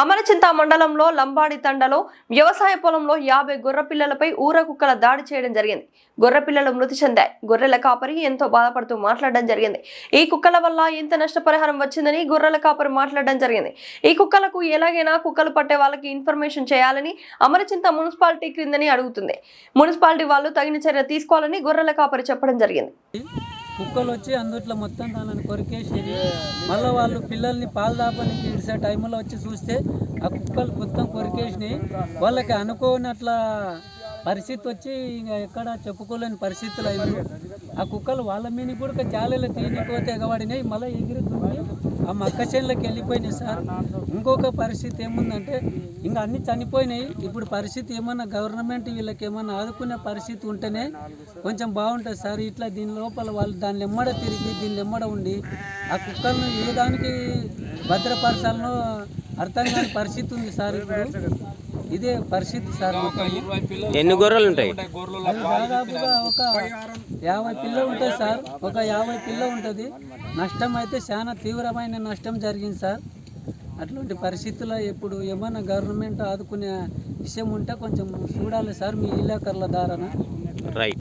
అమరచింత మండలంలో లంబాడి తండలో వ్యవసాయ పొలంలో యాభై గొర్రె పిల్లలపై ఊర కుక్కల దాడి చేయడం జరిగింది. గొర్రె పిల్లలు మృతి చెందాయి. గొర్రెల కాపరి ఎంతో బాధపడుతూ మాట్లాడడం జరిగింది. ఈ కుక్కల వల్ల ఎంత నష్టపరిహారం వచ్చిందని గొర్రెల కాపరి మాట్లాడడం జరిగింది. ఈ కుక్కలకు ఎలాగైనా కుక్కలు పట్టే వాళ్ళకి ఇన్ఫర్మేషన్ చేయాలని అమరచింత మున్సిపాలిటీ క్రిందని అడుగుతుంది. మున్సిపాలిటీ వాళ్ళు తగిన చర్య తీసుకోవాలని గొర్రెల కాపరి చెప్పడం జరిగింది. కుక్కలు వచ్చి అందుట్లో మొత్తం దానిని కొరికేసేది. మళ్ళీ వాళ్ళు పిల్లల్ని పాలు దాపనికి ఇడిసే టైంలో వచ్చి చూస్తే ఆ కుక్కలు మొత్తం కొరికేసినాయి. వాళ్ళకి అనుకోనట్లా పరిస్థితి వచ్చి ఇంకా ఎక్కడ చెప్పుకోలేని పరిస్థితులు అయింది. ఆ కుక్కలు వాళ్ళ మీద కూడా జాలీలో తీయకపోతే ఎగబడినాయి. మళ్ళీ ఎగిరి ఆ మక్క చేనులకు వెళ్ళిపోయినాయి సార్. ఇంకొక పరిస్థితి ఏముందంటే ఇంకా అన్ని చనిపోయినాయి. ఇప్పుడు పరిస్థితి ఏమన్నా గవర్నమెంట్ వీళ్ళకి ఏమన్నా ఆదుకునే పరిస్థితి ఉంటేనే కొంచెం బాగుంటుంది సార్. ఇట్లా దీని లోపల వాళ్ళు దాని ఎమ్మడ తిరిగి దీని ఎమ్మడ ఉండి ఆ కుక్కలను ఏ దానికి భద్రపరచాలనో అర్థం కాని పరిస్థితి ఉంది సార్ ఇప్పుడు. ఇదే పరిస్థితి సార్. ఎన్ని గొర్రెలు ఉంటాయి? దాదాపుగా ఒక యాభై పిల్ల ఉంటుంది సార్. ఒక యాభై పిల్ల ఉంటుంది. నష్టం అయితే చాలా తీవ్రమైన నష్టం జరిగింది సార్. అట్లాంటి పరిస్థితుల్లో ఇప్పుడు ఏమన్నా గవర్నమెంట్ ఆదుకునే విషయం ఉంటే కొంచెం చూడాలి సార్ మీ ఇలాకర్ల ద్వారా రైట్